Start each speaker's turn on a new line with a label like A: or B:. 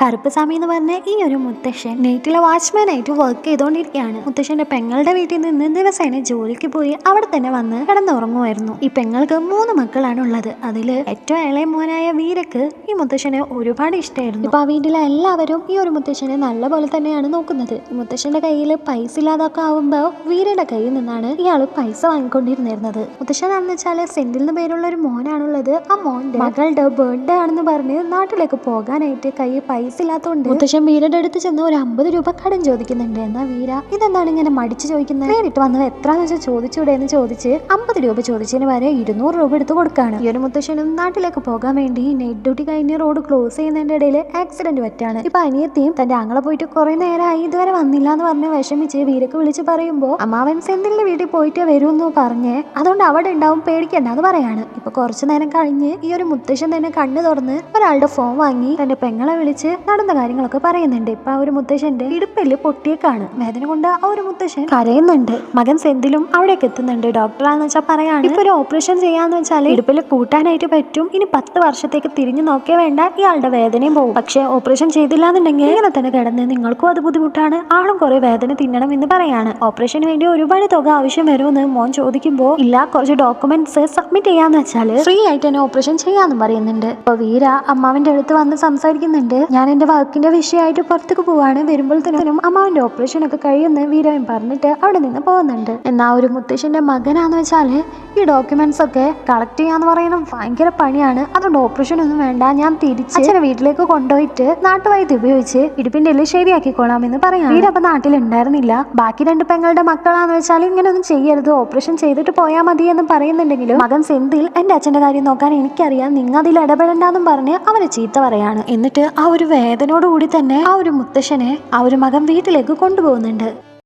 A: കറുപ്പസ്വാമി എന്ന് പറഞ്ഞ ഈ ഒരു മുത്തശ്ശൻ നൈറ്റിലെ വാച്ച്മാൻ ആയിട്ട് വർക്ക് ചെയ്തുകൊണ്ടിരിക്കുകയാണ് മുത്തശ്ശന്റെ പെങ്ങളുടെ വീട്ടിൽ നിന്ന് ദിവസേന ജോലിക്ക് പോയി അവിടെ തന്നെ വന്ന് കിടന്നുറങ്ങുമായിരുന്നു. ഈ പെങ്ങൾക്ക് മൂന്ന് മക്കളാണ് ഉള്ളത്. അതിൽ ഏറ്റവും ഇളയ മോനായ വീരക്ക് ഈ മുത്തശ്ശനെ ഒരുപാട് ഇഷ്ടമായിരുന്നു ഇപ്പൊ ആ വീട്ടിലെ എല്ലാവരും ഈ ഒരു മുത്തശ്ശനെ നല്ല പോലെ തന്നെയാണ് നോക്കുന്നത്. മുത്തശ്ശന്റെ കയ്യിൽ പൈസ ഇല്ലാതൊക്കെ ആവുമ്പോ വീരയുടെ കയ്യിൽ നിന്നാണ് ഇയാൾ പൈസ വാങ്ങിക്കൊണ്ടിരുന്നിരുന്നത് മുത്തശ്ശൻ എന്ന് വെച്ചാൽ സെന്റിൽ നിന്ന് പേരുള്ള ഒരു മോനാണുള്ളത്. ആ മോന്റെ മകളുടെ ബർത്ത്ഡേ ആണെന്ന് പറഞ്ഞ് നാട്ടിലേക്ക് പോകാനായിട്ട് കൈ പൈസ ഇല്ലാത്തതുകൊണ്ട് മുത്തശ്ശൻ വീരയുടെ അടുത്ത് ചെന്ന് ഒരു അമ്പത് രൂപ കടം ചോദിക്കുന്നുണ്ട്. എന്നാ വീര ഇതെന്താണ് ഇങ്ങനെ മടിച്ചു ചോദിക്കുന്നത്? നേരിട്ട് വന്നത് എത്രാന്ന് വെച്ചാൽ ചോദിച്ചൂടെ എന്ന് ചോദിച്ച് അമ്പത് രൂപ ചോദിച്ചതിന് വരെ ഇരുന്നൂറ് രൂപ എടുത്ത് കൊടുക്കാണ്. ഈ ഒരു മുത്തശ്ശനും നാട്ടിലേക്ക് പോകാൻ വേണ്ടി നൈറ്റ് ഡ്യൂട്ടി കഴിഞ്ഞ് റോഡ് ക്ലോസ് ചെയ്യുന്നതിന്റെ ഇടയിൽ ആക്സിഡന്റ് പറ്റാണ്. ഇപ്പൊ അനിയത്തിയും തന്റെ ആങ്ങളെ പോയിട്ട് കുറെ നേരമായി ഇതുവരെ വന്നില്ല എന്ന് പറഞ്ഞ് വിഷമിച്ച് വീരക്ക് വിളിച്ച് പറയുമ്പോ അമ്മാവൻ സെന്തിലിന്റെ വീട്ടിൽ പോയിട്ട് വരുമെന്ന് പറഞ്ഞ് അതുകൊണ്ട് അവിടെ ഉണ്ടാവും പേടിക്കണ്ട എന്ന് പറയാണ്. ഇപ്പൊ കുറച്ചു നേരം കഴിഞ്ഞ് ഈ ഒരു മുത്തശ്ശൻ തന്നെ കണ്ണു തുറന്ന് ഒരാളുടെ ഫോൺ വാങ്ങി തന്റെ പെങ്ങളെ വിളിച്ച് നടന്ന കാര്യങ്ങളൊക്കെ പറയുന്നുണ്ട്. ഇപ്പൊ ആ ഒരു മുത്തശ്ശന്റെ ഇടുപ്പൽ പൊട്ടിയേക്കാണ്. വേദന കൊണ്ട് ആ ഒരു മുത്തശ്ശൻ കരയുന്നുണ്ട്. മകൻ സെന്തിലും അവിടേക്ക് എത്തുന്നുണ്ട്. ഡോക്ടറാന്ന് വെച്ചാൽ പറയാണ് ഇപ്പൊ ഒരു ഓപ്പറേഷൻ ചെയ്യാന്ന് വെച്ചാൽ ഇടുപ്പിൽ കൂട്ടാനായിട്ട് പറ്റും. ഇനി പത്ത് വർഷത്തേക്ക് തിരിഞ്ഞു നോക്കേ വേണ്ട. ഇയാളുടെ വേദനയും പോകും പക്ഷേ ഓപ്പറേഷൻ ചെയ്തില്ല എന്നുണ്ടെങ്കിൽ ഇങ്ങനെ തന്നെ കിടന്ന് നിങ്ങൾക്കും അത് ബുദ്ധിമുട്ടാണ്. ആളും കുറെ വേദന തിന്നണം എന്ന് പറയാണ്. ഓപ്പറേഷന് വേണ്ടി ഒരുപാട് തുക ആവശ്യം വരുമെന്ന് മോൻ ചോദിക്കുമ്പോൾ ഇല്ല കുറച്ച് ഡോക്യുമെന്റ്സ് സബ്മിറ്റ് ചെയ്യാന്ന് വെച്ചാൽ ഫ്രീ ആയിട്ട് തന്നെ ഓപ്പറേഷൻ ചെയ്യാന്നും പറയുന്നുണ്ട്. അപ്പൊ വീര അമ്മാവിന്റെ അടുത്ത് വന്ന് സംസാരിക്കുന്നുണ്ട്. ഞാൻ എന്റെ വർക്കിന്റെ വിഷയമായിട്ട് പുറത്തേക്ക് പോവാണ്. വരുമ്പോഴത്തേനും അമ്മാവിന്റെ ഓപ്പറേഷൻ ഒക്കെ കഴിയുന്ന വീരവൻ പറഞ്ഞിട്ട് അവിടെ നിന്ന് പോകുന്നുണ്ട്. എന്നാ ഒരു മുത്തശ്ശന്റെ മകനാന്ന് വെച്ചാൽ ഈ ഡോക്യുമെന്റ്സ് ഒക്കെ കളക്ട് ചെയ്യാന്ന് പറയുന്നത് ഭയങ്കര പണിയാണ്. അതുകൊണ്ട് ഓപ്പറേഷൻ ഒന്നും വേണ്ട. ഞാൻ തിരിച്ച് അച്ഛനെ വീട്ടിലേക്ക് കൊണ്ടുപോയിട്ട് നാട്ടുവൈദ്യം ഉപയോഗിച്ച് ഇടുപ്പിന്റെ എല്ലാം ശരിയാക്കിക്കോളാം എന്ന് പറയാം അപ്പൊ നാട്ടിലുണ്ടായിരുന്നില്ല ബാക്കി രണ്ട് പെങ്ങളുടെ മക്കളാന്ന് വെച്ചാൽ ഇങ്ങനെ ഒന്നും ചെയ്യരുത്. ഓപ്പറേഷൻ ചെയ്തിട്ട് പോയാൽ മതി എന്ന് പറയുന്നുണ്ടെങ്കിലും മകൻ സെന്തിൽ എന്റെ അച്ഛന്റെ കാര്യം നോക്കാൻ എനിക്കറിയാം. നിങ്ങൾ അതിൽ ഇടപെടണ്ടെന്നും പറഞ്ഞ് അവനെ ചീത്ത പറയാണ്. എന്നിട്ട് ആ ഒരു വേദനയോട് കൂടി തന്നെ ആ ഒരു മുത്തശ്ശനെ ആ ഒരു മകൻ വീട്ടിലേക്ക് കൊണ്ടുപോകുന്നുണ്ട്.